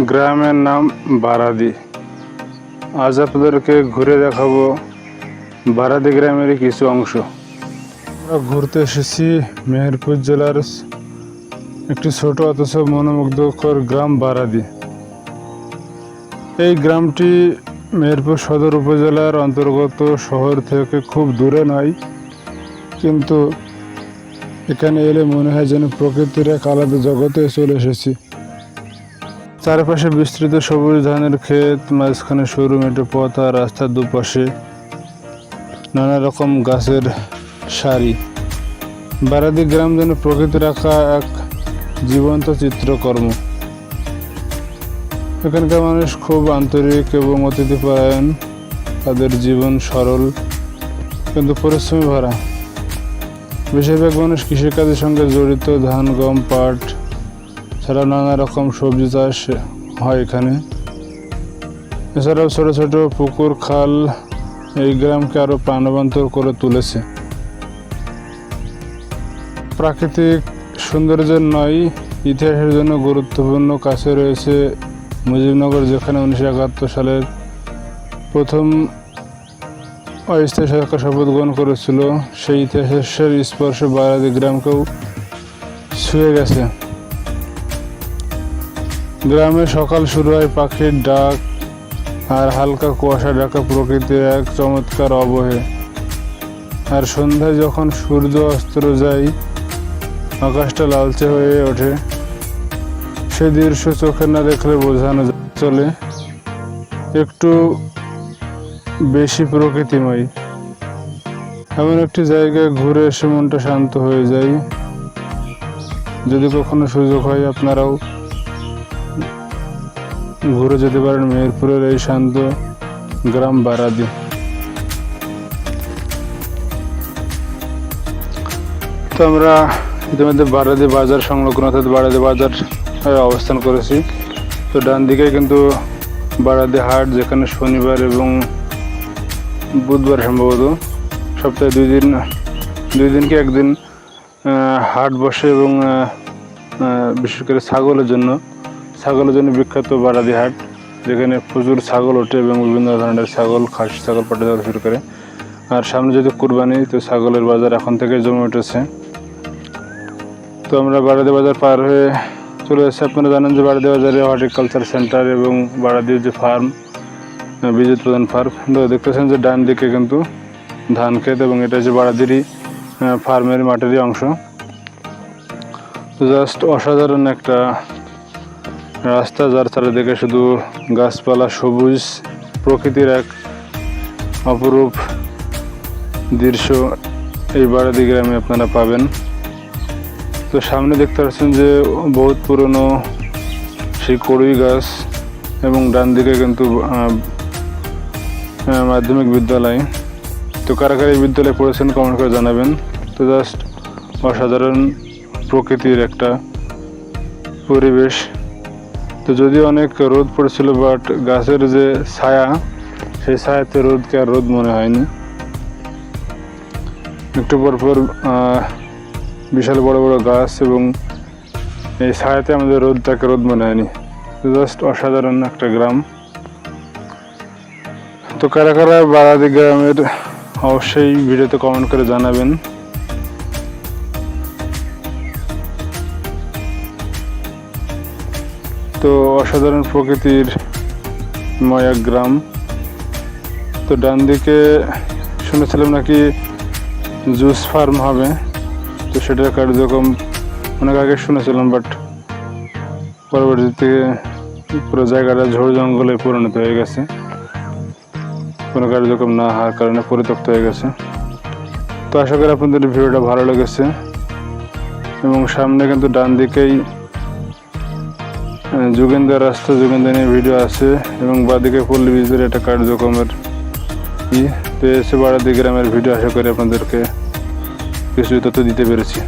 গ্রামের নাম বারাদি। আজ আপনাদেরকে ঘুরে দেখাবো বারাদি গ্রামের কিছু অংশ। আমরা ঘুরতে এসেছি মেহেরপুর জেলার একটি ছোট অথচ মনোমুগ্ধকর গ্রাম বারাদি। এই গ্রামটি মেহেরপুর সদর উপজেলার অন্তর্গত শহর থেকে খুব দূরে নয়, কিন্তু এখানে এলে মনে হয় যেন প্রকৃতির এক আলাদা জগতে চলে এসেছি। চারপাশে বিস্তৃত সবুজ ধানের ক্ষেত, মাঝখানে সরু মেটে পথ আর রাস্তার দুপাশে নানা রকম গাছের সারি। বারাদি গ্রাম যেন প্রকৃতি রাখা এক জীবন্ত চিত্রকর্ম। এখানকার মানুষ খুব আন্তরিক এবং অতিথিপরায়ণ তাদের জীবন সরল কিন্তু পরিশ্রমী ভরা। বেশিরভাগ মানুষ কৃষিকাজের সঙ্গে জড়িত, ধান, গম, পাট ছাড়াও নানা রকম সবজি চাষ হয় এখানে। এছাড়াও ছোট ছোট পুকুর, খাল এই গ্রামকে আরও প্রাণবন্তর করে তুলেছে। প্রাকৃতিক সৌন্দর্যের নয়, ইতিহাসের জন্য গুরুত্বপূর্ণ কাছে রয়েছে মুজিবনগর, যেখানে উনিশশো একাত্তর সালের প্রথম অস্থায়ী সরকার শপথ গ্রহণ করেছিল। সেই ইতিহাসের স্পর্শে বারাদি গ্রামকেও ছুঁয়ে গেছে। গ্রামে সকাল শুরু হয় পাখির ডাক আর হালকা কুয়াশা ঢাকা প্রকৃতির এক চমৎকার অবহে। আর সন্ধ্যায় যখন সূর্য অস্ত যায়, আকাশটা লালচে হয়ে ওঠে। সে দৃশ্য চোখে না দেখলে বোঝানো চলে। একটু বেশি প্রকৃতিময়। এমন একটি জায়গায় ঘুরে এসে মনটা শান্ত হয়ে যায়। যদি কখনো সুযোগ হয় আপনারাও ঘুরে যেতে পারেন মেহেরপুরের এই শান্ত গ্রাম বারাদি। তো আমরা ইতিমধ্যে বারাদি বাজার সংলগ্ন অর্থাৎ বারাদি বাজার অবস্থান করেছি। তো ডান দিকে কিন্তু বারাদি হাট, যেখানে শনিবার এবং বুধবার সম্ভবত সপ্তাহে দুই দিন, দুই দিনকে একদিন হাট বসে এবং বিশেষ করে ছাগলের জন্য ছাগলের জন্য বিখ্যাত বারাদি হাট যেখানে প্রচুর ছাগল ওঠে এবং বিভিন্ন ধরনের ছাগল, খাসি ছাগল পাটে ছাগল শুরু করে। আর সামনে যেহেতু কুরবানি, তো ছাগলের বাজার এখন থেকে জমে উঠেছে। তো আমরা বারাদি বাজার পার হয়ে চলে এসেছি। আপনারা জানেন যে বারাদি বাজারে হর্টিকালচার সেন্টার এবং বারাদির যে ফার্ম বিদ্যুৎ প্রধান ফার্ম, তো দেখতেছেন যে ডান দিকে কিন্তু ধান ক্ষেত এবং এটা হচ্ছে বারাদিরই ফার্মের মাঠেরই অংশ। জাস্ট অসাধারণ একটা রাস্তা যার চারিদিকে শুধু গাছপালা সবুজ প্রকৃতির এক অপরূপ দৃশ্য এই বারাদি গ্রামে আপনারা পাবেন। তো সামনে দেখতে পাচ্ছেন যে বহুত পুরনো সেই কড়ুই গাছ এবং ডান দিকে কিন্তু মাধ্যমিক বিদ্যালয়। তো কারা কারা বিদ্যালয়ে পড়েছেন কমেন্ট করে জানাবেন। তো জাস্ট অসাধারণ প্রকৃতির একটা পরিবেশ। তো যদিও অনেক রোদ পড়েছিল বাট গাছের যে ছায়া, সেই ছায়াতে রোদকে আর রোদ মনে হয়নি। একটু পর পর বিশাল বড় বড় গাছ এবং এই ছায়াতে আমাদের রোদটাকে রোদ মনে হয়নি। জাস্ট অসাধারণ একটা গ্রাম। তো কারা কারা বারাদি গ্রামের অবশ্যই ভিডিওতে কমেন্ট করে জানাবেন। তো অসাধারণ প্রকৃতির ময়া গ্রাম। তো ডান দিকে শুনেছিলাম নাকি জুস ফার্ম হবে, তো সেটার কার্যক্রম অনেক আগে শুনেছিলাম, বাট পরবর্তীতে পুরো জায়গাটা ঝোড় জঙ্গলে পরিণত হয়ে গেছে। কোনো কার্যক্রম না হওয়ার কারণে পরিত্যক্ত হয়ে গেছে। তো আশা করি আপনাদের ভিডিওটা ভালো লেগেছে। এবং সামনে কিন্তু ডান দিকেই যুগেন্দ্র রাস্তা যোগেন্দ্র নিয়ে ভিডিও আছে এবং বাদিকে পল্লী বিদ্যুতের একটা কার্যক্রমের ই, তো এসে বাড়াদি গ্রামের ভিডিও আশা করি আপনাদেরকে কিছু তথ্য দিতে পেরেছি।